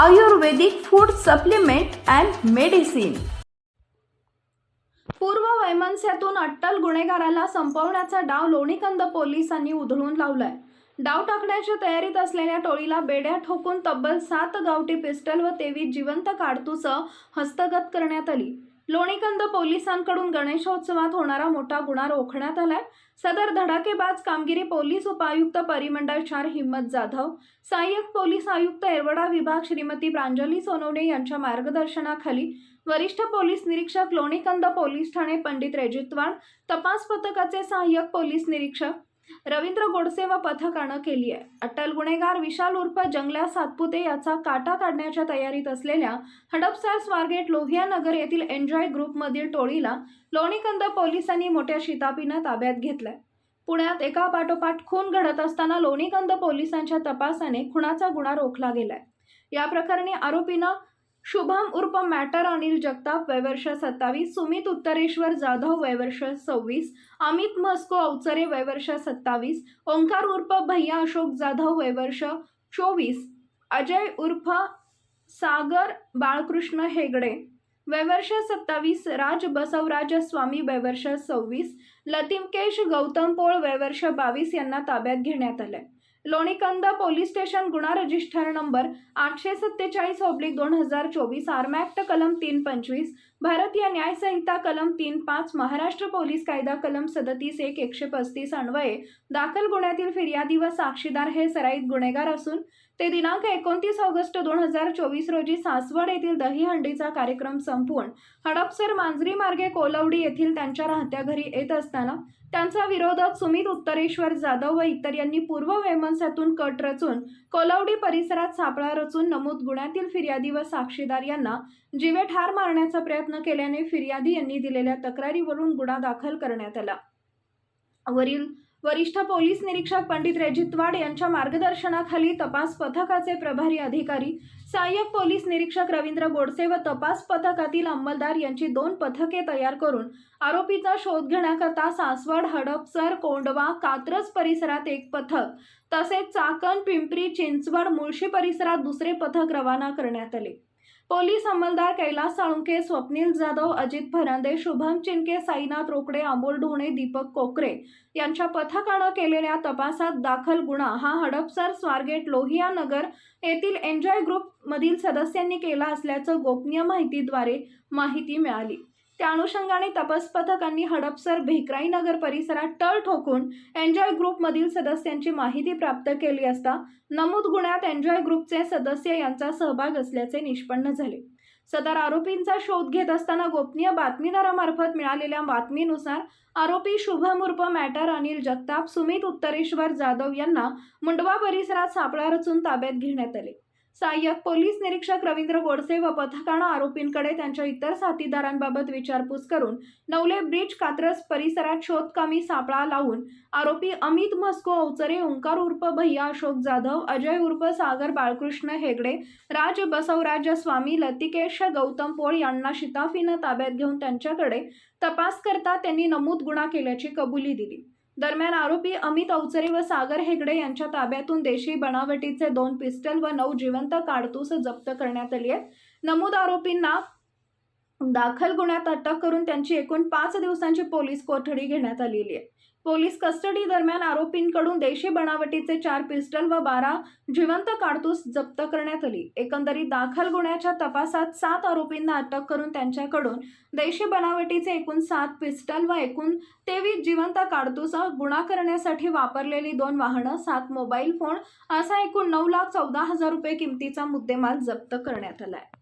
Ayurvedic food supplement and medicine. पूर्व वैमनस्यातून अट्टल गुन्हेगाराला संपवण्याचा डाव लोणीकंद पोलिसांनी उधळून लावलाय. डाव टाकण्याच्या तयारीत असलेल्या टोळीला बेड्या ठोकून तब्बल सात गावठी पिस्टल व तेवीस जिवंत काडतुसं हस्तगत करण्यात आली. लोणीकंद पोलिसांकडून गणेशोत्सवात होणारा मोठा गुन्हा रोखण्यात आलाय. सदर धडाकेबाज कामगिरी पोलीस उपायुक्त परिमंडळ चार हिम्मत जाधव सहाय्यक पोलीस आयुक्त एरवडा विभाग श्रीमती प्रांजली सोनवणे यांच्या मार्गदर्शनाखाली वरिष्ठ पोलीस निरीक्षक लोणीकंद पोलीस ठाणे पंडित रेजितवाड तपास पथकाचे सहाय्यक पोलीस निरीक्षक रवींद्र गोडसे व पथकानं केली आहे. अटल गुन्हेगार विशाल उर्फ जंगल्या सातपुते याचा काटा काढण्याच्या तयारीत असलेल्या हडपसर स्वारगेट लोहिया नगर येथील एन्जॉय ग्रुपमधील टोळीला लोणीकंद पोलिसांनी मोठ्या शितापीनं ताब्यात घेतलंय. पुण्यात एका पाठोपाठ खून घडत असताना लोणीकंद पोलिसांच्या तपासाने खुनाचा गुन्हा रोखला गेलाय. या प्रकरणी आरोपीनं शुभम उर्फ मॅटर अनिल जगताप वयवर्ष सत्तावीस सुमित उत्तरेश्वर जाधव वयवर्ष सव्वीस अमित मस्को अवचरे वयवर्ष सत्तावीस ओंकार उर्फ भैया अशोक जाधव वयवर्ष चोवीस अजय उर्फ सागर बाळकृष्ण हेगडे वयवर्ष सत्तावीस राज बसवराज स्वामी वयवर्ष सव्वीस लतिमकेश गौतम पोळ वयवर्ष बावीस यांना ताब्यात घेण्यात आलंय. लोणीकंद पोलीस स्टेशन गुन्हा रजिस्टर नंबर आठशे सत्तेचाळीस ऑब्लिक दोन हजार चोवीस आर्मॅक्ट कलम तीन पंचवीस भारतीय न्याय संहिता कलम तीन पाच महाराष्ट्र पोलीस कायदा कलम सदतीस एक एकशे पस्तीस अन्वये दाखल गुन्ह्यातील फिर्यादी व साक्षीदार हे सराईत गुन्हेगार असून ते दिनांक एकोणतीस ऑगस्ट दोन हजार चोवीस रोजी सासवड येथील दहीहंडीचा कार्यक्रम संपवून हडपसर मांजरी मार्गे कोलवडी येथील त्यांच्या राहत्या घरी येत असताना त्यांचा विरोधक सुमित उत्तरेश्वर जाधव व इतर यांनी पूर्व वैमनस्यातून कट रचून कोलवडी परिसरात सापळा रचून नमूद गुन्ह्यातील फिर्यादी व साक्षीदार यांना जीवे ठार मारण्याचा प्रयत्न न केल्याने फिर्यादी यांनी दिलेल्या तक्रारीवरून गुन्हा दाखल करण्यात आला. वरील वरिष्ठ पोलीस निरीक्षक पंडित रेजितवाड यांच्या मार्गदर्शनाखाली तपास पथकाचे प्रभारी अधिकारी सहाय्यक पोलीस निरीक्षक रवींद्र गोडसे व तपास पथकातील अंमलदार यांची दोन पथके तयार करून आरोपीचा शोध घेण्याकरता सासवड हडपसर कोंडवा कात्रज परिसरात एक पथक तसेच चाकण पिंपरी चिंचवड मुळशी परिसरात दुसरे पथक रवाना करण्यात आले. पोलीस अंमलदार कैलास साळुंके स्वप्नील जाधव अजित भरांदे शुभम चिनके साईनाथ रोकडे अमोल ढोणे दीपक कोकरे यांच्या पथकानं केलेल्या तपासात दाखल गुन्हा. हा हडपसर स्वारगेट लोहिया नगर येथील एन्जॉय ग्रुप मधील सदस्यांनी केला असल्याचं गोपनीय माहितीद्वारे माहिती मिळाली. त्या अनुषंगाने तपास पथकांनी हडपसर भेकराई नगर परिसरात टळ ठोकून एन्जॉय ग्रुपमधील सदस्यांची माहिती प्राप्त केली असता नमूद गुन्ह्यात एन्जॉय ग्रुपचे सदस्य यांचा सहभाग असल्याचे निष्पन्न झाले. सदर आरोपींचा शोध घेत असताना गोपनीय बातमीदारामार्फत मिळालेल्या बातमीनुसार आरोपी शुभम उर्फ मॅटर अनिल जगताप सुमित उत्तरेश्वर जाधव यांना मुंडवा परिसरात सापळा रचून ताब्यात घेण्यात आले. सहाय्यक पोलीस निरीक्षक रवींद्र गोडसे व पथकानं आरोपींकडे त्यांच्या इतर साथीदारांबाबत विचारपूस करून नवले ब्रिज कात्रस परिसरात शोधकामी सापळा लावून आरोपी अमित मस्को अवचरे ओंकार उर्फ भैया अशोक जाधव अजय उर्फ सागर बाळकृष्ण हेगडे राज बसवराज स्वामी लतिकेश गौतम पोळ यांना शिताफीनं ताब्यात घेऊन त्यांच्याकडे तपास करता त्यांनी नमूद गुन्हा केल्याची कबुली दिली. दरम्यान आरोपी अमित अवचरे व सागर हेगडे यांच्या ताब्यातून देशी बनावटीचे दोन पिस्टल व नऊ जिवंत काडतूस जप्त करण्यात आली आहेत. नमूद आरोपींना दाखल गुन्ह्यात अटक करून त्यांची एकूण पाच दिवसांची पोलीस कोठडी घेण्यात आलेली आहे. पोलीस कस्टडी दरम्यान आरोपींकडून देशी बनावटीचे चार पिस्टल व बारा जिवंत काडतूस जप्त करण्यात आली. एकंदरीत दाखल गुन्ह्याच्या तपासात सात आरोपींना अटक करून त्यांच्याकडून देशी बनावटीचे एकूण सात पिस्टल व एकूण तेवीस जिवंत काडतूस गुन्हा करण्यासाठी वापरलेली दोन वाहनं सात मोबाईल फोन असा एकूण नऊ लाख चौदा हजार रुपये किमतीचा मुद्देमाल जप्त करण्यात आला आहे